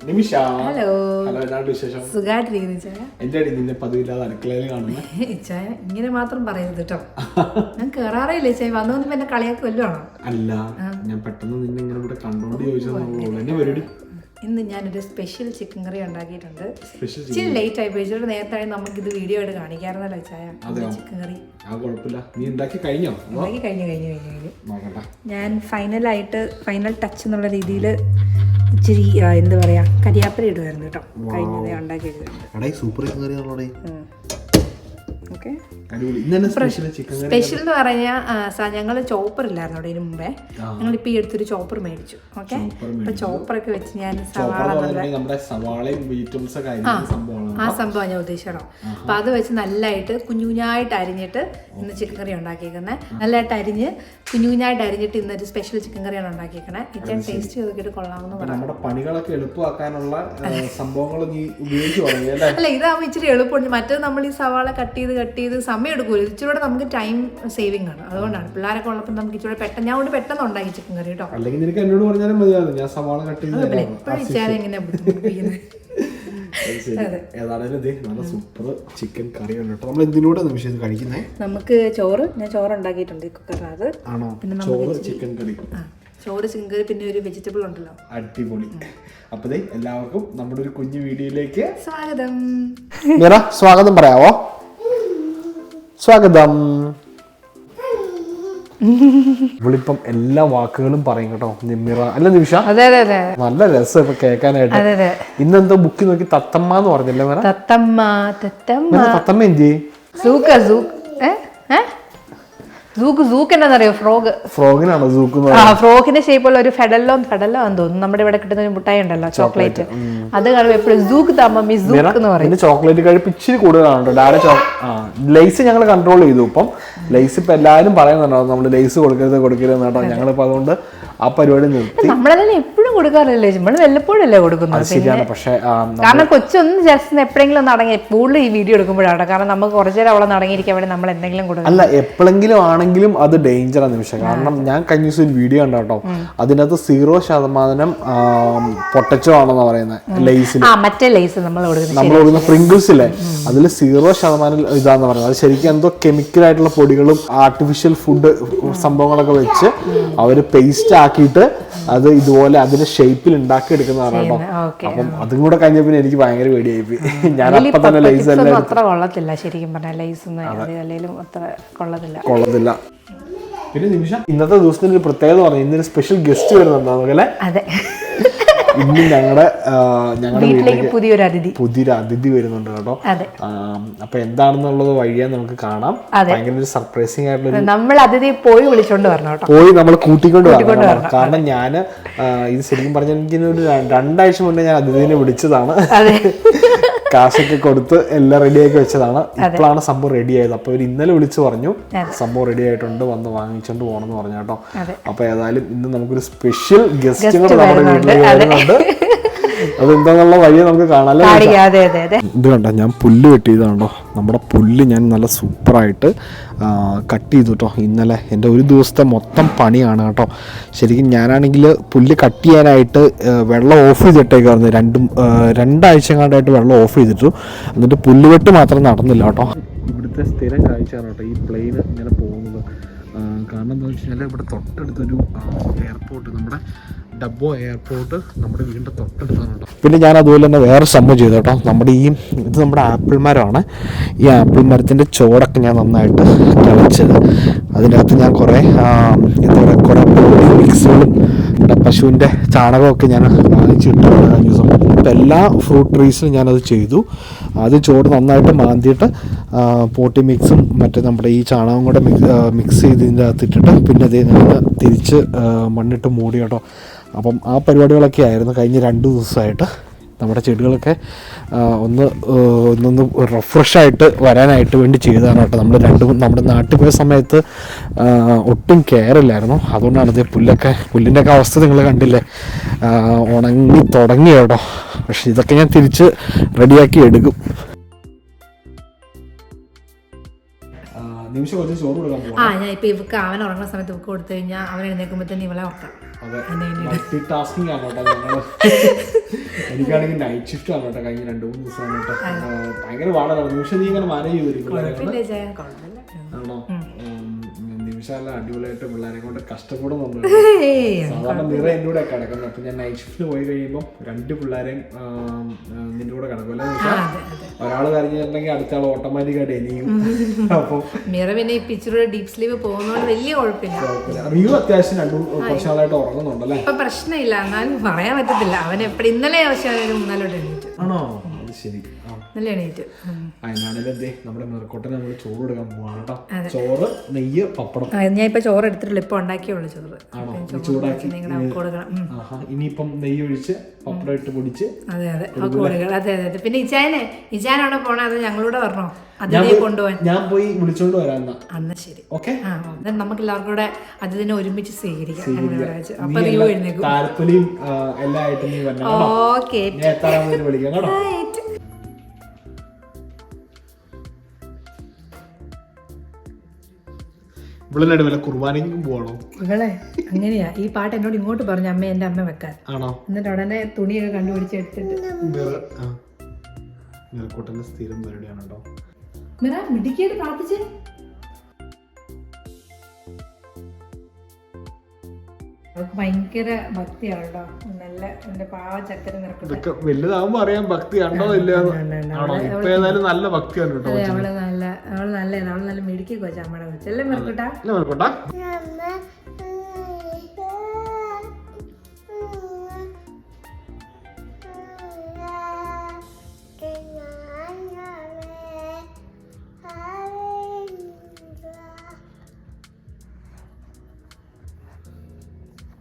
നിമിഷ. Hello. Hello എന്നാണ്ട് വിശേഷം? സുഖമായിട്ടിരിക്കുന്നു ചായ എന്റെ അടി നിന്നെ പതിവില്ലാതെ അടുക്കളയിൽ കാണുന്നു? ചായ ഇങ്ങനെ മാത്രം പറയരുത് കേട്ടോ ഞാൻ കേറാറില്ലേ ചായ വന്നു വന്നപ്പോ എന്നെ കളിയാക്കി വല്ലതാണോ അല്ല ഞാൻ പെട്ടെന്ന് നിന്നെ ഇങ്ങനെ ഇവിടെ കണ്ടോണ്ട് ചോദിച്ചതെന്നുള്ളൂ എന്നെ പരിപാടി ഇന്ന് ഞാനൊരു സ്പെഷ്യൽ ചിക്കൻ കറി ഉണ്ടാക്കിയിട്ടുണ്ട്. ഇച്ചിരി ലേറ്റ് ആയി പോയി. നേരത്തെ നമുക്ക് ഇത് വീഡിയോ ആയിട്ട് കാണിക്കാറുണ്ടല്ലോ ചായ ചിക്കൻ കറി നീ ഉണ്ടാക്കി കഴിഞ്ഞോ? ഉണ്ടാക്കി കഴിഞ്ഞു കഴിഞ്ഞു കഴിഞ്ഞു ഞാൻ ഫൈനലായിട്ട് ഫൈനൽ ടച്ച് എന്നുള്ള രീതിയിൽ ഇച്ചിരി എന്താ പറയാ കരിയാപ്പര ഇടുമായിരുന്നു കേട്ടോ. കഴിഞ്ഞത് ഉണ്ടാക്കി സൂപ്പർ ഓക്കെ. സ്പെഷ്യൽ എന്ന് പറഞ്ഞാൽ ഞങ്ങൾ ചോപ്പർ ഇല്ലായിരുന്നു അവിടെ മുമ്പേ? ഞങ്ങൾ ഇപ്പൊ ഈ അടുത്തൊരു ചോപ്പർ മേടിച്ചു. ഓക്കെ? അപ്പൊ ചോപ്പറൊക്കെ വെച്ച് ഞാൻ സവാള ആ സംഭവം ഞാൻ ഉദ്ദേശിച്ചോ അപ്പൊ അത് വെച്ച് നല്ലതായിട്ട് കുഞ്ഞുകുഞ്ഞായിട്ട് അരിഞ്ഞിട്ട് ഇന്ന് ചിക്കൻ കറി ഉണ്ടാക്കിയേക്കുന്നത് നല്ലതായിട്ട് അരിഞ്ഞ് കുഞ്ഞുകുഞ്ഞായിട്ട് അരിഞ്ഞിട്ട് ഇന്നൊരു സ്പെഷ്യൽ ചിക്കൻ കറിയാണ് ഉണ്ടാക്കിയേക്കണേ ഇത് ഞാൻ ടേസ്റ്റ് ചെയ്ത് നോക്കിയിട്ട് കൊള്ളാമെന്ന് പറഞ്ഞു പണികളൊക്കെ എളുപ്പമാക്കാനുള്ള സംഭവങ്ങൾ നീ ഉപയോഗിച്ചു അല്ല? ഇതാകുമ്പോൾ ഇച്ചിരി എളുപ്പമുണ്ട്. മറ്റേത് നമ്മൾ ഈ സവാള കട്ട് ചെയ്ത് കട്ട് ചെയ്ത് സമയം എടുക്കുമല്ലോ ഇച്ചിരി നമുക്ക് ടൈം സേവിങ് ആണ്. അതുകൊണ്ടാണ്. പിള്ളേരൊക്കെ ഉള്ളപ്പോൾ നമുക്ക് ഇച്ചിരി പെട്ടെന്ന് ഞാൻ കൊണ്ട് പെട്ടെന്ന് ഉണ്ടാക്കി ചിക്കൻ കറി കേട്ടോ അല്ലെങ്കിൽ നിനക്ക് എന്നോട് പറഞ്ഞാലും മതിയായിരുന്നു. ഞാൻ സവാള കട്ട് ചെയ്ത്. എപ്പോഴും ബുദ്ധിമുട്ടിക്കുന്നത് സൂപ്പർ ചിക്കൻ കറി നമ്മൾ നിമിഷം കഴിക്കുന്നേ? നമുക്ക് ചോറ് ഞാൻ ചോറ് ഉണ്ടാക്കിയിട്ടുണ്ട് ഈ കുക്കറിനകത്ത് ആണോ? ചോറ് ചിക്കൻ കറി ചോറ് ചിക്കൻ കറി പിന്നെ ഒരു വെജിറ്റബിൾ ഉണ്ടല്ലോ. അടിപൊളി. അപ്പൊ ദേ എല്ലാവർക്കും നമ്മുടെ ഒരു കുഞ്ഞു വീഡിയോയിലേക്ക് സ്വാഗതം. സ്വാഗതം പറയാവോ? സ്വാഗതം. ഇവളിപ്പം എല്ലാ വാക്കുകളും പറയും കേട്ടോ. നിമിറ. അല്ല നിമിഷ. അതെ അതെ അതെ. നല്ല രസം ഇപ്പൊ കേൾക്കാനായിട്ട്. അതെ അതെ. ഇന്നെന്തോ ബുക്ക് നോക്കി തത്തമ്മ എന്ന് പറഞ്ഞില്ലേ തത്തമ്മ തത്തമ്മ. തത്തമ്മ എന്തി സൂക്ക സൂക്ക് ഏ? ഏ? സൂക്ക് സൂക്ക് എന്താണെന്നറിയോ? ഫ്രോഗ് ഫ്രോഗിനാണോ സൂക്ക് ആ ഫ്രോഗിന്റെ ഷേപ്പുള്ള ഒരു ഫെഡല്ലോ ഫെഡല്ലോ എന്ന് തോന്നുന്നു. നമ്മുടെ ഇവിടെ കിട്ടുന്ന ഒരു മുട്ടായി ഉണ്ടല്ലോ ചോക്ലേറ്റ്. അത് കാണുമ്പോൾ എപ്പോഴും സൂക്ക് തമ്മി സൂക്ക് എന്ന് പറയും. ചോക്ലേറ്റ് കഴിപ്പ് ഇച്ചിരി കൂടുതലാണ് ഡാഡ ചോ ലൈസ് ഞങ്ങൾ കൺട്രോൾ ചെയ്തു ഇപ്പം. ലൈസ് ഇപ്പൊ എല്ലാവരും പറയുന്നുണ്ടോ നമ്മൾ ലൈസ് കൊടുക്കരുത് കൊടുക്കരുത് കേട്ടോ. ഞങ്ങളിപ്പോ അതുകൊണ്ട് ആ പരിപാടി നിർത്തി. നമ്മളതന്നെ എപ്പോഴും കൊടുക്കാറില്ലേ നമ്മൾ വല്ലപ്പോഴല്ലേ കൊടുക്കുന്നത്? ശരിയാണ്. പക്ഷെ കാരണം കൊച്ചൊന്നും ജസ്റ്റ് എപ്പോഴെങ്കിലും ഒന്ന് അടങ്ങി കൂടുതൽ ഈ വീഡിയോ എടുക്കുമ്പോഴാണ്. കാരണം നമുക്ക് കുറച്ചു നേരം അവളെ നടങ്ങിയിരിക്കാൻ വേണ്ടി നമ്മൾ എന്തെങ്കിലും കൊടുക്കും അല്ല എപ്പോഴെങ്കിലും ആണെങ്കിലും അത് ഡേഞ്ചറാണ് നിമിഷം. കാരണം ഞാൻ കഴിഞ്ഞ ദിവസം ഒരു വീഡിയോ കണ്ടോ കേട്ടോ അതിനകത്ത് സീറോ ശതമാനം പൊട്ടച്ചോ ആണെന്ന് പറയുന്നത്. ലൈസിൽ മറ്റേ ലൈസ് നമ്മൾ നമ്മൾ കൊടുക്കുന്ന പ്രിങ്കിൾസ് ഇല്ലേ അതിൽ സീറോ ശതമാനം ഇതാന്ന് പറയുന്നത്. അത് ശരിക്കും എന്തോ കെമിക്കൽ ആയിട്ടുള്ള പൊടികളും ആർട്ടിഫിഷ്യൽ ഫുഡ് സംഭവങ്ങളൊക്കെ വെച്ച് അവർ പേസ്റ്റ് ആക്കിയിട്ട് അത് ഇതുപോലെ അതിന്റെ ഷേപ്പിൽ ഉണ്ടാക്കി എടുക്കുന്നതാണ് കേട്ടോ. അപ്പം അതും കൂടെ കഴിഞ്ഞ പിന്നെ എനിക്ക് ഭയങ്കര പേടിയായി പോയി ഞാൻ അപ്പൊ തന്നെ ലൈസ് ഒന്നും അത്ര കൊള്ളത്തില്ല ശരിക്കും പറഞ്ഞാൽ ലൈസ് ഒന്നും അത്ര കൊള്ളത്തില്ല. കൊള്ളത്തില്ല. പിന്നെ നിമിഷം ഇന്നത്തെ ദിവസത്തിന്റെ ഒരു പ്രത്യേകത പറഞ്ഞു ഇന്നൊരു സ്പെഷ്യൽ ഗസ്റ്റ് വരുന്നുണ്ടോ നമുക്കല്ലേ അതെ. ഇന്ന് ഞങ്ങളുടെ ഞങ്ങളുടെ വീട്ടിലേക്ക് പുതിയൊരു അതിഥി. പുതിയൊരു അതിഥി വരുന്നുണ്ട് കേട്ടോ. അപ്പൊ എന്താണെന്നുള്ളത് വഴിയെ നമുക്ക് കാണാം. ഭയങ്കര ഒരു സർപ്രൈസിങ് ആയിട്ടുള്ള നമ്മൾ അതിഥി പോയി വിളിച്ചോണ്ട് വരണം കേട്ടോ. പോയി നമ്മൾ കൂട്ടിക്കൊണ്ട് വരണം. കാരണം ഞാൻ ഇത് ശരിക്കും പറഞ്ഞ ഒരു രണ്ടാഴ്ച മുന്നേ ഞാൻ അതിഥിനെ വിളിച്ചതാണ്. കാശൊക്കെ കൊടുത്ത് എല്ലാം റെഡിയാക്കി വെച്ചതാണ്. ഇപ്പോഴാണ് സംഭവം റെഡി ആയത്. അപ്പൊ ഇവർ ഇന്നലെ വിളിച്ചു പറഞ്ഞു സംഭവം റെഡി ആയിട്ടുണ്ട് വന്ന് വാങ്ങിച്ചോണ്ട് പോകണം എന്ന് പറഞ്ഞു കേട്ടോ. അതെ. അപ്പൊ ഏതായാലും ഇന്ന് നമുക്കൊരു സ്പെഷ്യൽ ഗസ്റ്റ് നമ്മുടെ വീട്ടിലേക്ക് വരുന്നുണ്ട്. അതെന്താന്നുള്ള വഴിയെ നമുക്ക് കാണാല്ലോ അതെ അതെ അതെ. ഇത് കണ്ടോ ഞാൻ പുല്ല് വെട്ടിയതാണോ? നമ്മുടെ പുല്ല് ഞാൻ നല്ല സൂപ്പറായിട്ട് കട്ട് ചെയ്തു കേട്ടോ ഇന്നലെ എന്റെ ഒരു ദിവസത്തെ മൊത്തം പണിയാണ് കേട്ടോ. ശരിക്കും ഞാനാണെങ്കിൽ പുല്ല് കട്ട് ചെയ്യാനായിട്ട് വെള്ളം ഓഫ് ചെയ്തിട്ടേക്കായിരുന്നു രണ്ടും രണ്ടാഴ്ച കണ്ടായിട്ട് വെള്ളം ഓഫ് ചെയ്തിട്ടു. എന്നിട്ട് പുല്ല് വെട്ട് മാത്രം നടന്നില്ല കേട്ടോ. ഇവിടുത്തെ സ്ഥിരം കാഴ്ചയാണ് കേട്ടോ ഈ പ്ലെയിൻ ഇങ്ങനെ പോകുന്നത്. കാരണം എന്താ വെച്ച് കഴിഞ്ഞാൽ ഇവിടെ തൊട്ടടുത്തൊരു എയർപോർട്ട് നമ്മുടെ ഡബ്ബോ എയർപോർട്ട് നമ്മുടെ വീടിന്റെ തൊട്ടടുത്താണ് പിന്നെ ഞാൻ അതുപോലെ തന്നെ വേറെ സംഭവം ചെയ്തു കേട്ടോ. നമ്മുടെ ഈ ഇത് നമ്മുടെ ആപ്പിൾ മരമാണ് ഈ ആപ്പിൾ മരത്തിന്റെ ചോടൊക്കെ ഞാൻ നന്നായിട്ട് തിളച്ചത്. അതിന്റെ അകത്ത് ഞാൻ കുറേ എന്താ പറയുക കുറേ മിക്സുകളും പശുവിന്റെ ചാണകമൊക്കെ ഞാൻ വാങ്ങിച്ചിട്ട് ദിവസം അപ്പോൾ എല്ലാ ഫ്രൂട്ട് ട്രീസിലും ഞാനത് ചെയ്തു. അത് ചോട് നന്നായിട്ട് മാന്തിയിട്ട് പോട്ടി മിക്സും മറ്റേ നമ്മുടെ ഈ ചാണകം കൂടെ മിക്സ് മിക്സ് ചെയ്ത് ഇതിന്റെ അകത്ത് പിന്നെ അതേ തിരിച്ച് മണ്ണിട്ട് മൂടി കേട്ടോ. അപ്പം ആ പരിപാടികളൊക്കെ ആയിരുന്നു കഴിഞ്ഞ രണ്ട് ദിവസമായിട്ട്. നമ്മുടെ ചെടികളൊക്കെ ഒന്ന് ഒന്നൊന്ന് റിഫ്രഷായിട്ട് വരാനായിട്ട് വേണ്ടി ചെയ്തതാണ് കേട്ടോ. നമ്മൾ രണ്ട് നമ്മുടെ നാട്ടിൽ പോയ സമയത്ത് ഒട്ടും കെയർ ഇല്ലായിരുന്നു. അതുകൊണ്ടാണ് ഇത് പുല്ലൊക്കെ പുല്ലിന്റെയൊക്കെ അവസ്ഥ നിങ്ങൾ കണ്ടില്ലേ? ഉണങ്ങി തുടങ്ങി കേട്ടോ. പക്ഷെ ഇതൊക്കെ ഞാൻ തിരിച്ച് റെഡിയാക്കി എടുക്കും. നിമിഷം കുറച്ച് ചോറ് കൊടുക്കാൻ പോകും ആ ഞാൻ ഇപ്പൊ ഇവക്ക് അവൻ ഉറങ്ങുന്ന സമയത്ത് ഇവക്ക് കൊടുത്തു കഴിഞ്ഞാൽ അവൻ എഴുന്നേക്കുമ്പോ തന്നെ ഇവളെ ഉറക്കാം. മൾട്ടി ആണ് കേട്ടോ ഞങ്ങൾ എനിക്കാണെങ്കിൽ നൈറ്റ് ഷിഫ്റ്റ് ആണ് കേട്ടോ കഴിഞ്ഞ രണ്ട് മൂന്ന് ദിവസമാണ് കേട്ടോ ആ, ഭയങ്കര പാടാണ്. നിമിഷം നീ ഇങ്ങനെ മാനേജ് ചെയ്തു പിള്ളേരെ കൊണ്ട് പിന്നെ ചെയ്യാൻ കുഴപ്പമില്ല. ആണോ? നിമിഷം അടിപൊളിയായിട്ട് പിള്ളേരെ കൊണ്ട് കഷ്ടപ്പെടുന്നുണ്ട് സാധാരണ നിറ എന്റെ കൂടെ കിടക്കുന്നത്. അപ്പൊ ഞാൻ നൈറ്റ് ഷിഫ്റ്റിന് പോയി കഴിയുമ്പോൾ രണ്ട് പിള്ളേരെയും നിന്റെ കൂടെ കിടക്കും. ഒരാൾ നിമിഷ ഒരാൾ കരഞ്ഞിട്ടുണ്ടെങ്കിൽ അടുത്ത ആൾ ഓട്ടോമാറ്റിക്കായിട്ട് എനിയും അപ്പോൾ മിറ പിന്നെ ഡീപ് സ്ലീവ് പോകുന്നതുകൊണ്ട് വലിയ കുഴപ്പമില്ല. റിയു അത്യാവശ്യം രണ്ടു കുറച്ച് നാളായിട്ട് ഉറങ്ങുന്നുണ്ടല്ലേ? ഇപ്പൊ പ്രശ്നമില്ല. എന്നാലും പറയാൻ പറ്റത്തില്ല. അവൻ എപ്പോഴും ഇന്നലെ ആവശ്യം മൂന്നാലോട്ട് എണീറ്റു. ആണോ? അത് ശരി. ആ എണീറ്റ്. അതിനാണെങ്കിലും നമ്മുടെ നമ്മൾ ചോറ് എടുക്കാൻ ചോറ് നെയ്യ് പപ്പടം. ഞാൻ ഇപ്പൊ ചോറ് എടുത്തിട്ടില്ല ഇപ്പൊ ഉണ്ടാക്കിയുള്ളൂ ചോറ്. ആണോ? ഇത് ചൂടാക്കി കൊടുക്കണം ഇനിയിപ്പം നെയ്യ് ഒഴിച്ച് പപ്പടം ഇട്ട് പൊടിച്ച് അതെ അതെ. കൊടുക്കണം അതെ അതെ പിന്നെ ഇച്ചായനെ ഇച്ചാൻ അവിടെ പോണേ അത് ഞങ്ങളൂടെ പറഞ്ഞോ കൊണ്ടുപോകാൻ ഞാൻ പോയി വിളിച്ചോണ്ട് വരാം അന്ന് ശരി. ഓക്കെ? നമുക്ക് എല്ലാവർക്കും കൂടെ അതിനെ ഒരുമിച്ച് സ്വീകരിക്കാം. ഞങ്ങൾ ഇവിടെ വല്ല കുർബാനയ്ക്കും പോകണോ ഇവളെ അങ്ങനെയാ. ഈ പാട്ട് എന്നോട് ഇങ്ങോട്ട് പറഞ്ഞു അമ്മ എന്റെ അമ്മ വെക്കാൻ. ആണോ? എന്നിട്ട് ഉടനെ തുണിയൊക്കെ കണ്ടുപിടിച്ച് എടുത്തിട്ട്. സ്ഥിരം പരിപാടിയാണ് മിറ മിടിക്കായിട്ട് പ്രാർത്ഥിച്ച്. അവൾക്ക് ഭയങ്കര ഭക്തിയാണല്ലോ. നല്ല എന്റെ പാവചക്കര ഇതൊക്കെ വലുതാവുമ്പോ അറിയാം ഭക്തി ഉണ്ടോ ഇല്ലയോ ആണോ? ഇപ്പൊ ഏതായാലും നല്ല ഭക്തിയാണ് കേട്ടോ നല്ല അവൾ നല്ല അവൾ നല്ലതാണ് അവൾ നല്ല മെഡിക്കൽ കോച്ചാ അമ്മയുടെ കൊച്ചല്ലേ മെറുക്കട്ടാ അല്ലേ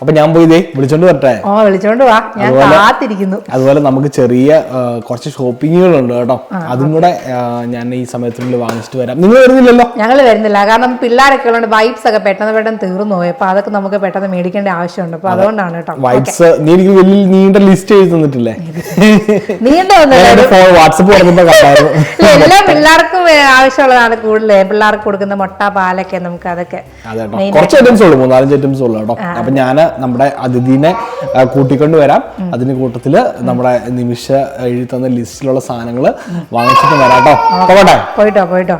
അപ്പൊ ഞാൻ പോയി ഇതേ വിളിച്ചോണ്ട് വരട്ടെ. ഓ വിളിച്ചോണ്ട് വാ. ഞാൻ കാത്തിരിക്കുന്നു. അതുപോലെ നമുക്ക് ചെറിയ കുറച്ച് ഷോപ്പിങ്ങുകളുണ്ട് കേട്ടോ. അതും കൂടെ ഞാൻ ഈ സമയത്തിനുള്ളിൽ വാങ്ങിച്ചിട്ട് വരാം. നിങ്ങൾ വരുന്നില്ലല്ലോ? ഞങ്ങൾ വരുന്നില്ല. കാരണം പിള്ളേരൊക്കെ ഉള്ളത് വൈബ്സ് ഒക്കെ പെട്ടെന്ന് പെട്ടെന്ന് തീർന്നു പോയി. അപ്പൊ അതൊക്കെ നമുക്ക് പെട്ടെന്ന് മേടിക്കേണ്ട ആവശ്യമുണ്ട്. അപ്പൊ അതുകൊണ്ടാണ് കേട്ടോ. വൈബ്സ് നീ എനിക്ക് വലിയ നീണ്ട ലിസ്റ്റ് എഴുതി തന്നിട്ടില്ലേ? നീണ്ട വാട്സപ്പ് എല്ലാ പിള്ളേർക്കും ആവശ്യമുള്ളതാണ് കൂടുതൽ പിള്ളേർക്ക് കൊടുക്കുന്ന മുട്ട പാലൊക്കെ നമുക്ക് അതൊക്കെ അതെ കുറച്ച് ഐറ്റംസ് ഉള്ളൂ. മൂന്നാലഞ്ച് ഐറ്റംസ് ഉള്ളൂ കേട്ടോ. അപ്പൊ ഞാൻ നമ്മുടെ അതിഥിനെ കൂട്ടിക്കൊണ്ട് വരാം അതിന് കൂട്ടത്തിൽ നമ്മുടെ നിമിഷ എഴുതി തന്ന ലിസ്റ്റിലുള്ള സാധനങ്ങൾ വാങ്ങിച്ചിട്ട് വരാം കേട്ടോ. പോകട്ടെ പോയിട്ടോ പോയിട്ടോ.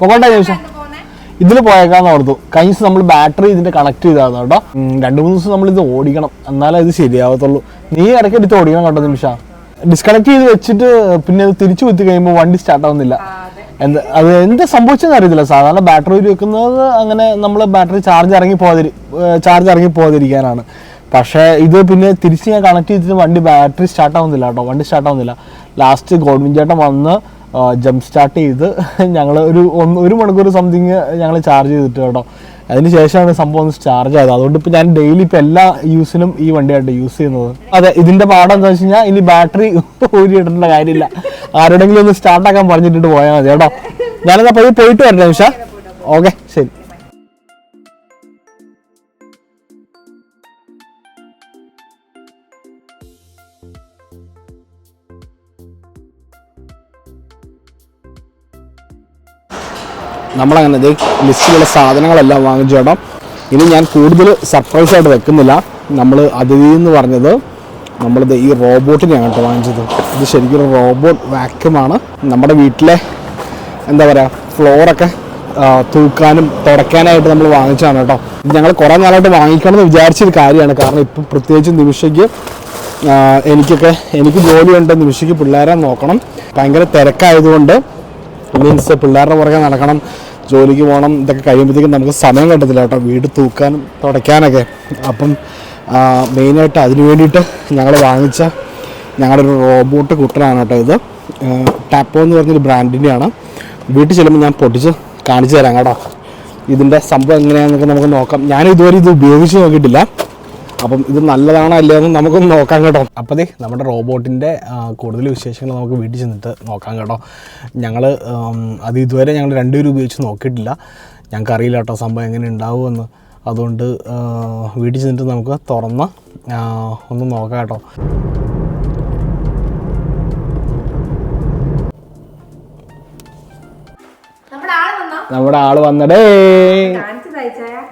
പോകട്ടെ നിമിഷ? ഇതിൽ പോയേക്കാന്ന് ഓർത്തു. കഴിഞ്ഞ ദിവസം നമ്മൾ ബാറ്ററി ഇതിന്റെ കണക്ട് ചെയ്തായിരുന്നു കേട്ടോ. രണ്ടു രണ്ട് മൂന്ന് ദിവസം നമ്മൾ ഇത് ഓടിക്കണം. എന്നാലേ ഇത് ശരിയാവത്തുള്ളൂ. നീ ഇടയ്ക്ക് എടുത്ത് ഓടിക്കണം കേട്ടോ നിമിഷ. ഡിസ്കണക്ട് ചെയ്ത് വെച്ചിട്ട് പിന്നെ അത് തിരിച്ചു കുത്തി കഴിയുമ്പോൾ വണ്ടി സ്റ്റാർട്ട് ആവുന്നില്ല. എന്ത് അത് എന്ത് സംഭവിച്ചെന്ന് അറിയത്തില്ല. സാധാരണ ബാറ്ററി വെക്കുന്നത് അങ്ങനെ നമ്മൾ ബാറ്ററി ചാർജ് ഇറങ്ങി പോകാതിരി ചാർജ് ഇറങ്ങി പോകാതിരിക്കാനാണ്. പക്ഷേ ഇത് പിന്നെ തിരിച്ച് ഞാൻ കണക്ട് ചെയ്തിട്ട് വണ്ടി ബാറ്ററി സ്റ്റാർട്ട് ആവുന്നില്ല കേട്ടോ. വണ്ടി സ്റ്റാർട്ട് ആവുന്നില്ല. ലാസ്റ്റ് ഗോഡ്മിൻ ചേട്ടൻ വന്ന് ജംപ് സ്റ്റാർട്ട് ചെയ്ത് ഞങ്ങൾ ഒരു ഒരു മണിക്കൂർ സംതിങ് ഞങ്ങൾ ചാർജ് ചെയ്തിട്ട് കേട്ടോ. അതിന് ശേഷമാണ് സംഭവം ഒന്ന് ചാർജ് ആയത്. അതുകൊണ്ട് ഇപ്പൊ ഞാൻ ഡെയിലി ഇപ്പൊ എല്ലാ യൂസിനും ഈ വണ്ടിയായിട്ട് യൂസ് ചെയ്യുന്നത്. അതെ ഇതിന്റെ പാഠം എന്താ വെച്ച് കഴിഞ്ഞാൽ ഇനി ബാറ്ററി ഊരി ഇടേണ്ട കാര്യമില്ല. ആരോടെങ്കിലും ഒന്ന് സ്റ്റാർട്ടാക്കാൻ പറഞ്ഞിട്ട് പോയാൽ മതി കേട്ടോ. ഞാനെന്നാ പോയി പോയിട്ട് വരട്ടെ നിമിഷ. ഓക്കെ നമ്മളങ്ങനെ ലിസ്റ്റിലുള്ള സാധനങ്ങളെല്ലാം വാങ്ങിച്ചു ഇനി ഞാൻ കൂടുതൽ സർപ്രൈസ് ആയിട്ട് വെക്കുന്നില്ല. നമ്മൾ അതിഥി എന്ന് പറഞ്ഞത് നമ്മളിത് ഈ റോബോട്ടിനെയാണ് കേട്ടോ വാങ്ങിച്ചത്. ഇത് ശരിക്കും റോബോട്ട് വാക്യൂമാണ് നമ്മുടെ വീട്ടിലെ എന്താ പറയുക ഫ്ലോറൊക്കെ തൂക്കാനും തുടയ്ക്കാനായിട്ട് നമ്മൾ വാങ്ങിച്ചതാണ് കേട്ടോ. ഇത് ഞങ്ങൾ കുറേ നാളായിട്ട് വാങ്ങിക്കണം എന്ന് വിചാരിച്ചൊരു കാര്യമാണ്. കാരണം ഇപ്പം പ്രത്യേകിച്ച് നിമിഷയ്ക്ക് എനിക്കൊക്കെ എനിക്ക് ജോലിയുണ്ട് നിമിഷയ്ക്ക് പിള്ളേരെ നോക്കണം. ഭയങ്കര തിരക്കായതുകൊണ്ട് മീൻസ് പിള്ളേരുടെ പുറകെ നടക്കണം ജോലിക്ക് പോകണം ഇതൊക്കെ കഴിയുമ്പോഴത്തേക്കും നമുക്ക് സമയം കിട്ടത്തില്ല കേട്ടോ. വീട് തൂക്കാനും തുടയ്ക്കാനൊക്കെ. അപ്പം മെയിനായിട്ട് അതിന് വേണ്ടിയിട്ട് ഞങ്ങൾ വാങ്ങിച്ച ഞങ്ങളുടെ ഒരു റോബോട്ട് കുട്ടനാണ് കേട്ടോ ഇത്. ടാപ്പോ എന്ന് പറഞ്ഞൊരു ബ്രാൻഡിന്റെയാണ്. വീട്ടിൽ ചെല്ലുമ്പോൾ ഞാൻ പൊട്ടിച്ച് കാണിച്ചു തരാം കേട്ടോ. ഇതിന്റെ സംഭവം എങ്ങനെയാണെന്നൊക്കെ നമുക്ക് നോക്കാം. ഞാൻ ഇതുവരെ ഇത് ഉപയോഗിച്ച് നോക്കിയിട്ടില്ല. അപ്പം ഇത് നല്ലതാണോ അല്ലയെന്ന് നമുക്കൊന്ന് നോക്കാം കേട്ടോ. അപ്പോൾ ദേ നമ്മുടെ റോബോട്ടിന്റെ കൂടുതൽ വിശേഷങ്ങൾ നമുക്ക് വീട്ടിൽ ചെന്നിട്ട് നോക്കാം കേട്ടോ. ഞങ്ങൾ അത് ഇതുവരെ ഞങ്ങൾ രണ്ടുപേരും ഉപയോഗിച്ച് നോക്കിയിട്ടില്ല. ഞങ്ങൾക്ക് അറിയില്ല കേട്ടോ സംഭവം എങ്ങനെ ഉണ്ടാവുമെന്ന്. അതുകൊണ്ട് വീട്ടിൽ ചെന്നിട്ട് നമുക്ക് തുറന്ന് ഒന്ന് നോക്കാം കേട്ടോ. നമ്മുടെ ആൾ വന്നടേ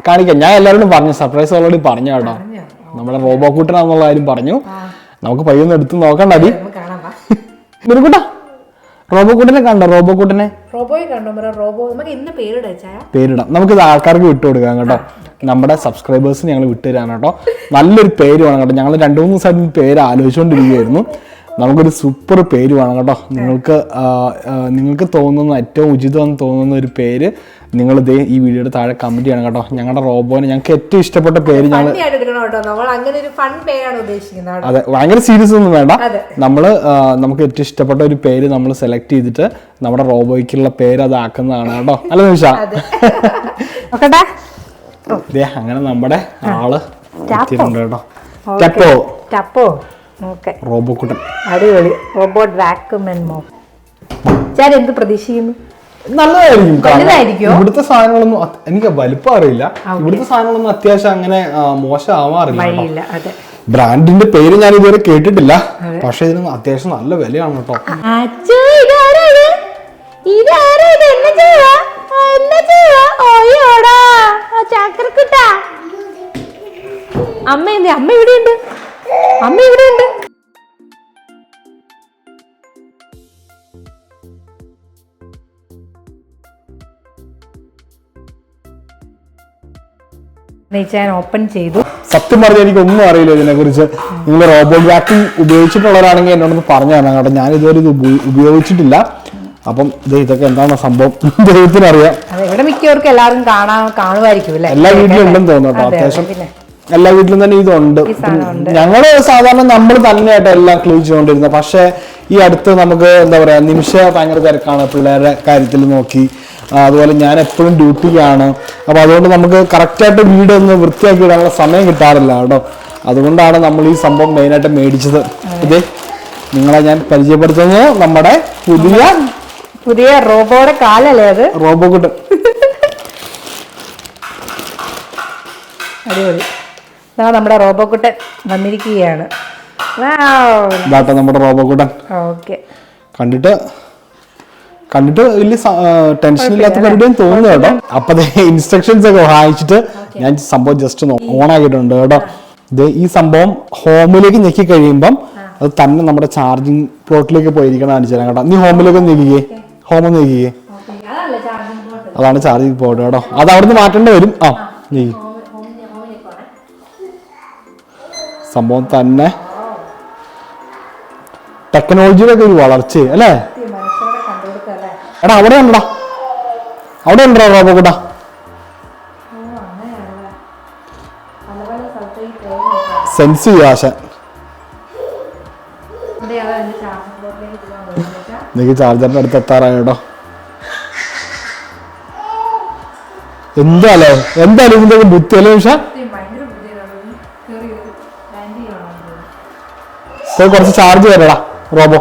കാണിക്കാം. ഞാൻ എല്ലാവരോടും പറഞ്ഞു സർപ്രൈസ് ഓൾറെഡി പറഞ്ഞു കേട്ടോ. നമ്മുടെ റോബോ കൂട്ടനാന്നുള്ള കാര്യം പറഞ്ഞു. നമുക്ക് പയ്യൊന്ന് എടുത്ത് നോക്കണ്ട അടി നമുക്ക് റോബോ കൂട്ടനെ കണ്ടോ റോബോ കൂട്ടനെ റോബോയെ കണ്ടോ റോബോ? നമുക്ക് ഇന്ന് പേരിട പേരിടാം. നമുക്കിത് ആൾക്കാർക്ക് വിട്ടു കൊടുക്കാം കേട്ടോ. നമ്മുടെ സബ്സ്ക്രൈബേഴ്സിന് ഞങ്ങൾ വിട്ടുതരാൻ കേട്ടോ. നല്ലൊരു പേര് വേണം കേട്ടോ. ഞങ്ങൾ രണ്ട് മൂന്ന് ദിവസമായിട്ട് പേര് ആലോചിച്ചുകൊണ്ടിരിക്കുകയായിരുന്നു നമുക്കൊരു സൂപ്പർ പേര് വേണം കേട്ടോ. നിങ്ങൾക്ക് നിങ്ങൾക്ക് തോന്നുന്ന ഏറ്റവും ഉചിതമെന്ന് തോന്നുന്ന ഒരു പേര് നിങ്ങൾ ഇതേ ഈ വീഡിയോയുടെ താഴെ കമന്റ് ചെയ്യണം കേട്ടോ. ഞങ്ങളുടെ റോബോനെ ഞങ്ങൾക്ക് ഏറ്റവും ഇഷ്ടപ്പെട്ട പേര് ഞങ്ങൾ ഫണ്ണിയായിട്ട് കേട്ടോ. നമ്മൾ അങ്ങനെ ഒരു ഫൺ പേരാണ് ഉദ്ദേശിക്കുന്നത് അതെ ഭയങ്കര സീരിയസ് ഒന്നും വേണ്ട. അതെ. നമ്മൾ നമുക്ക് ഏറ്റവും ഇഷ്ടപ്പെട്ട ഒരു പേര് നമ്മൾ സെലക്ട് ചെയ്തിട്ട് നമ്മുടെ റോബോയ്ക്കുള്ള പേര് അതാക്കുന്നതാണ് കേട്ടോ. അല്ല നിമിഷ. അങ്ങനെ നമ്മുടെ ആൾ കേട്ടോ. ടെപ്പോ. ടപ്പോ. റോബോ റോബോക്കുട്ടൻ. അടിപൊളി. റോബോട്ട് വാക്യൂം ആൻഡ് മോപ്പ് ഞാൻ എന്ത് പ്രതീക്ഷിക്കുന്നു? നല്ലതായിരിക്കും? ഇവിടുത്തെ സാധനങ്ങളൊന്നും എനിക്ക് വലിപ്പം അറിയില്ല. ഇവിടുത്തെ സാധനങ്ങളൊന്നും അത്യാവശ്യം അങ്ങനെ മോശം അതെ. ബ്രാൻഡിന്റെ പേര് ഞാൻ ഇതുവരെ കേട്ടിട്ടില്ല. പക്ഷെ ഇതിന് അത്യാവശ്യം നല്ല വിലയാണ് കേട്ടോ. അമ്മ എന്തേ? അമ്മ ഇവിടെ ഉണ്ട് അമ്മ ഇവിടെ ഞാൻ ഓപ്പൺ ചെയ്തു. സത്യം പറഞ്ഞാൽ എനിക്ക് ഒന്നും അറിയില്ല ഇതിനെ കുറിച്ച് നിങ്ങൾ റോബോട്ട് വാക്യൂം ഉപയോഗിച്ചിട്ടുള്ളവരാണെങ്കിൽ എന്നോടൊന്ന് പറഞ്ഞു തരണം കേട്ടോ. ഞാൻ ഇതുവരെ ഇത് ഉപ- ഉപയോഗിച്ചിട്ടില്ല. അപ്പം ഇത് ഇതൊക്കെ എന്താണ് സംഭവം? ദൈവത്തിന് അറിയാം ഇവിടെ മിക്കവർക്കും എല്ലാവരും കാണാൻ കാണുമായിരിക്കും എല്ലാ വീട്ടിലും ഉണ്ടെന്ന് തോന്നുന്നു കേട്ടോ. അത്യാവശ്യം എല്ലാ വീട്ടിലും തന്നെ ഇതുണ്ട്. ഞങ്ങൾ സാധാരണ നമ്മൾ തന്നെയായിട്ട് എല്ലാം ക്ലീൻ ചെയ്തുകൊണ്ടിരുന്നത് പക്ഷേ ഈ അടുത്ത് നമുക്ക് എന്താ പറയാ നിമിഷ ഭയങ്കര തിരക്കാണ് പിള്ളേരുടെ കാര്യത്തിൽ നോക്കി. അതുപോലെ ഞാൻ എപ്പോഴും ഡ്യൂട്ടിയാണ് അപ്പോൾ അതുകൊണ്ട് നമുക്ക് കറക്റ്റായിട്ട് വീട് ഒന്ന് വൃത്തിയാക്കി ഇടാനുള്ള സമയം കിട്ടാറില്ല കേട്ടോ. അതുകൊണ്ടാണ് നമ്മൾ ഈ സംഭവം മെയിനായിട്ട് മേടിച്ചത്. ഇതേ നിങ്ങളെ ഞാൻ പരിചയപ്പെടുത്തുന്നത് നമ്മുടെ പുതിയ പുതിയ റോബോയുടെ കാലല്ലേ അത്? റോബോ കുട്ടൻ അടിപൊളി. ഇതാ നമ്മുടെ റോബോക്കുട്ടൻ വന്നിരിക്കുകയാണ്. ഇതാട്ടോ നമ്മുടെ റോബോ കുട്ടൻ ഓക്കെ. കണ്ടിട്ട് കണ്ടിട്ട് വലിയ ടെൻഷൻ ഇല്ലാത്ത പരിപാടിയും തോന്നുന്നു കേട്ടോ. അപ്പൊ ഇൻസ്ട്രക്ഷൻസ് ഒക്കെ വായിച്ചിട്ട് ഞാൻ സംഭവം ജസ്റ്റ് ഓൺ ആക്കിയിട്ടുണ്ട് കേട്ടോ. ഇത് ഈ സംഭവം ഹോമിലേക്ക് ഞെക്കി കഴിയുമ്പം അത് തന്നെ നമ്മുടെ ചാർജിങ് പ്ലോട്ടിലേക്ക് പോയിരിക്കണം കാണിച്ചു തരാം കേട്ടോ. നീ ഹോമിലേക്ക് ഒന്ന് നീക്കിക്കേ ഹോം ഒന്ന് നീക്കിക്കേ അതാണ് ചാർജിങ് പോർട്ട് കേട്ടോ. അത് അവിടുന്ന് മാറ്റേണ്ടി വരും. ആ നീ സംഭവം തന്നെ. ടെക്നോളജിയുടെ ഒക്കെ ഒരു വളർച്ച അല്ലേ? എടാ അവിടെ ഉണ്ടടാ. അവിടെ ഉണ്ടോ റോബോ കൂടാ സെൻസ് ചെയ്യും ആശ എനിക്ക് ചാർജറിന്റെ അടുത്ത് എത്താറായോ എന്താലേ? എന്തായാലും ഇതിന്റെ ബുദ്ധി അല്ലേ ഉഷ കുറച്ച് ചാർജ് തരടാ റോബോ.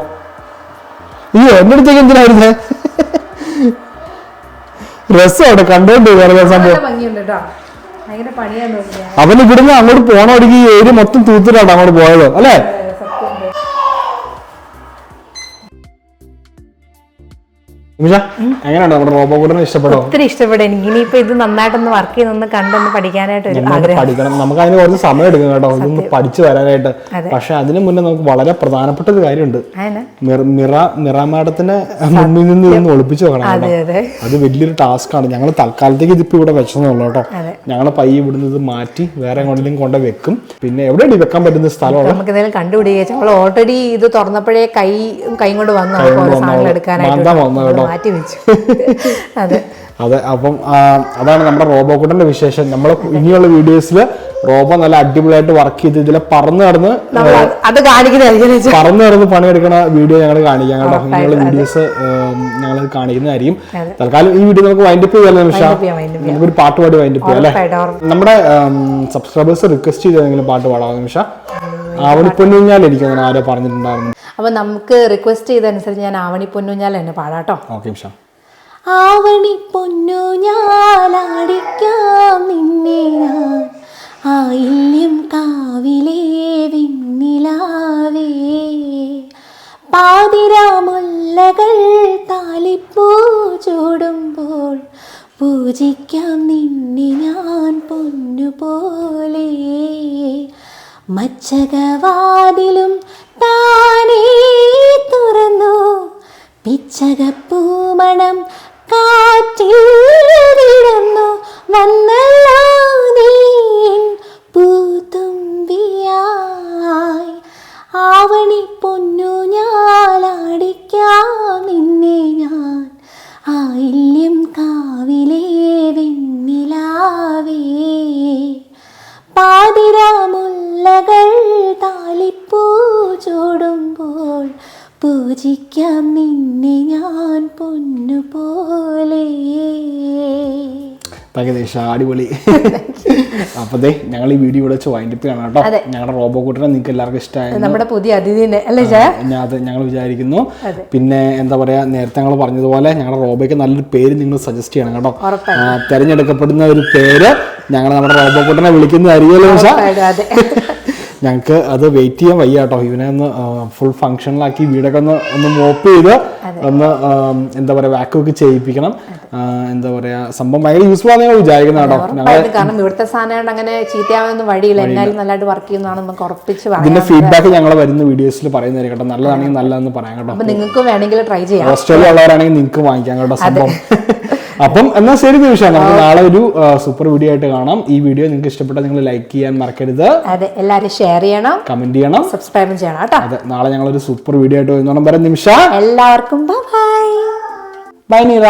അയ്യോ എന്റെ അടുത്തേക്ക് എന്തിനായിരുന്നേ രസമാണ് കണ്ടോണ്ട് വേറെ സംഭവം. അവൻ ഇവിടുന്ന് അങ്ങോട്ട് പോണോടിക്ക് ഏരി മൊത്തം തൂത്തിട്ടാണ് അങ്ങോട്ട് പോയത് അല്ലേ? എങ്ങനെയാണ് നമ്മുടെ റോബോ കൂടെ ഇഷ്ടപ്പെടോ ഒത്തിരി ഇഷ്ടപ്പെടും എനിക്ക്. ഇനിയിപ്പോ ഇത് നന്നായിട്ടൊന്ന് വർക്ക് ചെയ്തൊന്ന് കണ്ടൊന്ന് പഠിക്കാനായിട്ട് ഒരു ആഗ്രഹം. പഠിക്കണം. നമുക്ക് അതിന് കുറച്ച് സമയം എടുക്കും കേട്ടോ. ഇതൊന്ന് പഠിച്ചു വരാനായിട്ട്. പക്ഷെ അതിനു മുന്നേ നമുക്ക് വളരെ പ്രധാനപ്പെട്ട ഒരു കാര്യമുണ്ട്. മിറ- മിറ മിറ മുന്നിൽ നിന്ന് ഇതൊന്ന് ഒളിപ്പിച്ചു അതെ വലിയൊരു ടാസ്ക് ആണ്. ഞങ്ങൾ തൽക്കാലത്തേക്ക് ഇതിപ്പോ ഇവിടെ വെച്ചതെന്നുള്ളൂ കേട്ടോ. അതെ. ഞങ്ങൾ പൈ ഇവിടുന്ന് ഇത് മാറ്റി വേറെ എങ്ങോട്ടെങ്കിലും കൊണ്ട് വെക്കും. പിന്നെ എവിടെ വെക്കാൻ പറ്റുന്ന സ്ഥലമാണ് നമുക്ക് എന്തെങ്കിലും കണ്ടുപിടിക്കുക ഓൾറെഡി ഇത് തുറന്നപ്പോഴേ കൈ കൈ കൊണ്ട് വന്നു. എടുക്കാനായിട്ട്. വന്നു കേട്ടോ. മാറ്റി വെച്ചു അതെ. അതെ അപ്പം അതാണ് നമ്മുടെ റോബോക്കുട്ടന്റെ വിശേഷം. നമ്മൾ ഇനിയുള്ള വീഡിയോസിൽ റോബോ നല്ല അടിപൊളിയായിട്ട് വർക്ക് ചെയ്ത് ഇതിലെ പറന്ന് നടന്ന് അത് പറന്ന് നടന്ന് പണിയെടുക്കുന്ന വീഡിയോ ഞങ്ങൾ കാണിക്കാം. കേട്ടോ ഇനിയുള്ള വീഡിയോസ് ഞങ്ങൾ കാണിക്കുന്നതായിരിക്കും. തൽക്കാലം ഈ വീഡിയോ നമുക്ക് വൈൻഡപ്പ് ചെയ്യാലോ നിമിഷ. നമുക്കൊരു പാട്ട് പാടി വൈൻഡപ്പ് ചെയ്യാം അല്ലേ. നമ്മുടെ സബ്സ്ക്രൈബേഴ്സ് റിക്വസ്റ്റ് ചെയ്തെങ്കിലും പാട്ട് പാടാം നിമിഷ? എനിക്ക് അങ്ങനെ ആരോ പറഞ്ഞിട്ടുണ്ടായിരുന്നു. അപ്പൊ നമുക്ക് റിക്വസ്റ്റ് ചെയ്തനുസരിച്ച് ഞാൻ ആവണി പൊന്നുഞ്ഞാൽ എന്നെ പാടാട്ടോ. ആവണി പൊന്നു ഞാലാടിക്കാം നിന്നെ ഞാൻ. ആയില്യം കാവിലേ വിണ്ണിലാവേ. പാതിരാമുല്ലകൾ താലിപ്പൂ ചൂടുമ്പോൾ പൂജിക്കാം നിന്നെ ഞാൻ പൊന്നുപോലെ. മച്ചകവാതിലും താനേ തുറന്നു. പിച്ചകപ്പൂമണം കാറ്റിൽ വിടന്നു പൊന്നുപോലെ തകദേശ അടിപൊളി. അപ്പൊ ദേ ഞങ്ങൾ ഈ വീഡിയോ ഇവിടെ വെച്ച് വൈൻഡപ്പ് ചെയ്യണം കേട്ടോ. ഞങ്ങളുടെ റോബോ കൂട്ടനെ നിങ്ങൾക്ക് എല്ലാവർക്കും ഇഷ്ടമായി നമ്മുടെ പുതിയ അതിഥിനെ അല്ലേ ഞാൻ അത് ഞങ്ങൾ വിചാരിക്കുന്നു. പിന്നെ എന്താ പറയാ നേരത്തെ ഞങ്ങൾ പറഞ്ഞതുപോലെ ഞങ്ങളുടെ റോബോയ്ക്ക് നല്ലൊരു പേര് നിങ്ങൾ സജസ്റ്റ് ചെയ്യണം കേട്ടോ. തിരഞ്ഞെടുക്കപ്പെടുന്ന ഒരു പേര് ഞങ്ങൾ നമ്മുടെ റോബോ കൂട്ടനെ വിളിക്കുന്നതായിരിക്കുമല്ലോ ഞങ്ങൾക്ക് അത് വെയിറ്റ് ചെയ്യാൻ വയ്യ കേട്ടോ ഇവനെ ഒന്ന് ഫുൾ ഫങ്ഷനിലാക്കി വീടൊക്കെ ഒന്ന് ഒന്ന് മോപ്പ് ചെയ്ത് ഒന്ന് എന്താ പറയാ വാക്യൂം ഒക്കെ ചെയ്യിപ്പിക്കണം. എന്താ പറയാ സംഭവം ഭയങ്കര യൂസ്ഫുൾ ആണെന്ന് വിചാരിക്കുന്ന കേട്ടോ. കാരണം ഇവിടുത്തെ സാധനം അങ്ങനെ ചീത്തയാവുന്ന വഴിയില്ല. എന്നാലും നല്ലതായിട്ട് വർക്ക് ചെയ്യുന്നതാണ് നമുക്ക് ഉറപ്പിച്ച് ഇതിന്റെ ഫീഡ്ബാക്ക് ഞങ്ങൾ വരുന്ന വീഡിയോസിൽ പറയുന്നതായിരിക്കും കേട്ടോ. നല്ലതാണെങ്കിൽ നല്ലതെന്ന് പറയാം കേട്ടോ. നിങ്ങൾക്ക് വേണമെങ്കിൽ ട്രൈ ചെയ്യാം. ഓസ്ട്രേലിയ ഉള്ളവരാണെങ്കിൽ നിങ്ങൾക്ക് വാങ്ങിക്കാം കേട്ടോ സംഭവം. അപ്പം എന്നാൽ ശരി നിമിഷം നമുക്ക് നാളെ ഒരു സൂപ്പർ വീഡിയോ ആയിട്ട് കാണാം. ഈ വീഡിയോ നിങ്ങൾക്ക് ഇഷ്ടപ്പെട്ടാൽ നിങ്ങൾ ലൈക്ക് ചെയ്യാൻ മറക്കരുത്. അതെ എല്ലാവരും ഷെയർ ചെയ്യണം. കമന്റ് ചെയ്യണം. സബ്സ്ക്രൈബ് ചെയ്യണം കേട്ടോ. അതെ നാളെ ഞങ്ങൾ ഒരു സൂപ്പർ വീഡിയോ ആയിട്ട് വരുന്നോണം വരെ നിമിഷ. എല്ലാവർക്കും ബൈ ബൈ നീറ